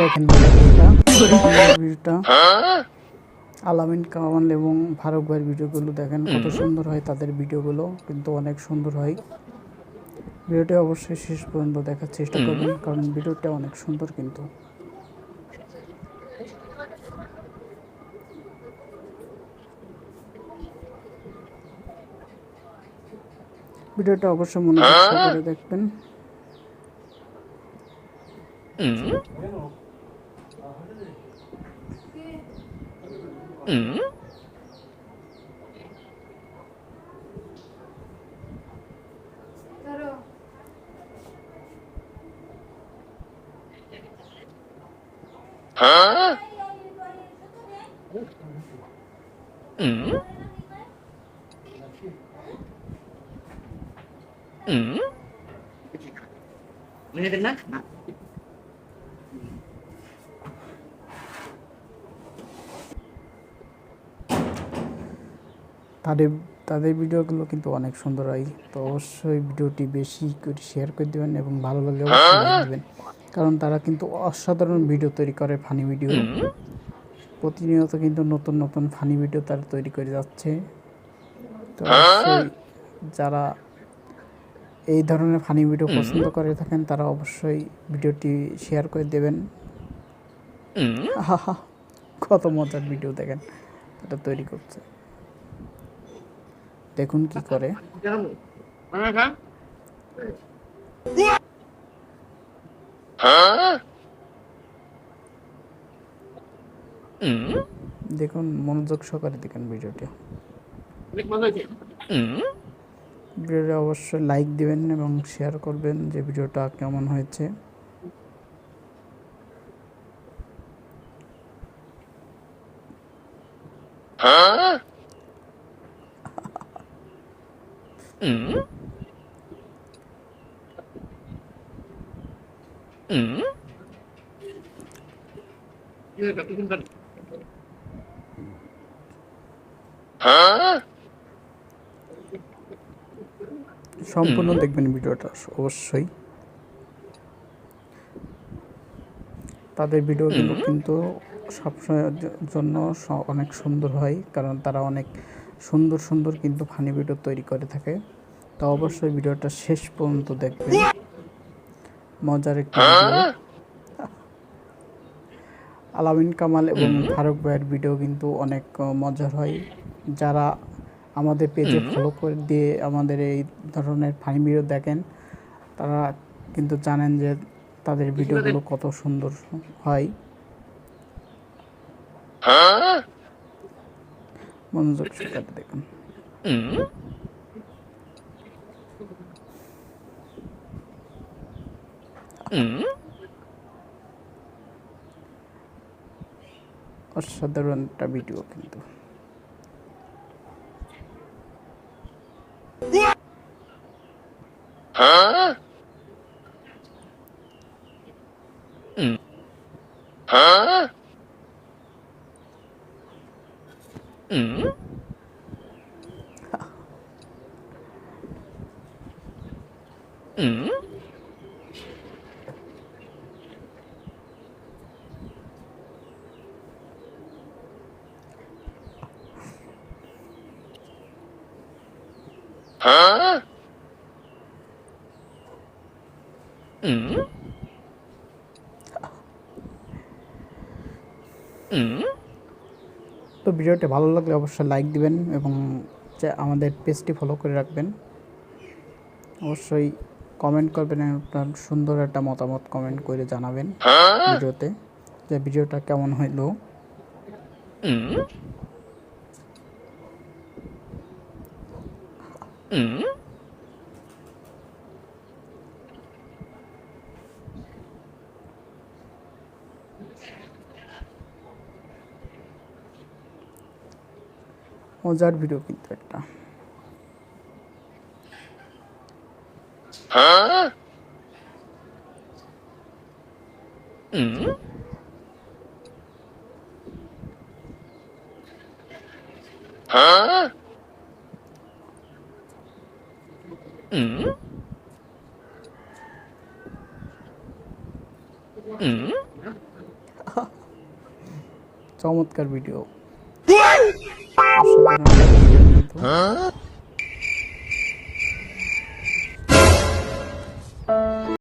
দেখেন ভিডিওটা। আলামিন কামাল এবং ফারুক ভাইয়ের ভিডিওগুলো দেখেন কত সুন্দর হয় তাদের ভিডিওগুলো কিন্তু অনেক সুন্দর হয়। ভিডিওটি অবশ্যই শেষ পর্যন্ত দেখার চেষ্টা করবেন কারণ ভিডিওটা অনেক সুন্দর কিন্তু। ভিডিওটা অবশ্যই মনে করে দেখবেন। Mm? Mm? Huh? Mm? Mm? Bener-bener? তাদের তাদের ভিডিওগুলো কিন্তু অনেক সুন্দর হয়। তো অবশ্যই ভিডিওটি বেশি করে শেয়ার করে দেবেন এবং ভালো লাগলে অবশ্যই দেবেন। কারণ তারা কিন্তু অসাধারণ ভিডিও তৈরি করে ফানি ভিডিও প্রতিনিয়ত কিন্তু নতুন নতুন ফানি ভিডিও তারা তৈরি করে যাচ্ছে। তো অবশ্যই যারা এই ধরনের ফানি ভিডিও পছন্দ করে থাকেন তারা অবশ্যই ভিডিওটি শেয়ার করে দেবেন। আহা, কত মজার ভিডিও দেখেন এটা তৈরি করছে। দেখুন কি করে। দেখুন, মনোযোগ সহকারে দেখেন ভিডিওটি। ভিডিওটা অবশ্যই লাইক দিবেন এবং শেয়ার করবেন যে ভিডিওটা কেমন হয়েছে। কি সম্পূর্ণ দেখবেন ভিডিওটা অবশ্যই। তাদের ভিডিওগুলো কিন্তু সবসময়ের জন্য অনেক সুন্দর হয় কারণ তারা অনেক সুন্দর সুন্দর কিন্তু ফানি ভিডিও তৈরি করে থাকে। তো অবশ্যই ভিডিওটা শেষ পর্যন্ত দেখবেন। মজার একটি আলামিন কামাল এবং ফারুক ভাইয়ের ভিডিও কিন্তু অনেক মজার হয়। যারা আমাদের পেজে ফলো করে দিয়ে আমাদের এই ধরনের ফানি ভিডিও দেখেন তারা কিন্তু জানেন যে তাদের ভিডিওগুলো কত সুন্দর হয়? মনোযোগ সহকারে দেখুন। অসাধারণ একটা ভিডিও কিন্তু Mm? Mm? Huh? Mm? Mm? তো ভিডিওটি ভালো লাগলে অবশ্যই লাইক দিবেন এবং আমাদের পেজটি ফলো করে রাখবেন। অবশ্যই কমেন্ট করবেন আপনার সুন্দর একটা মতামত কমেন্ট করে জানাবেন ভিডিওতে যে ভিডিওটা কেমন হইল। मजार भिडियो क्या चमत्कार भिडियो? Huh?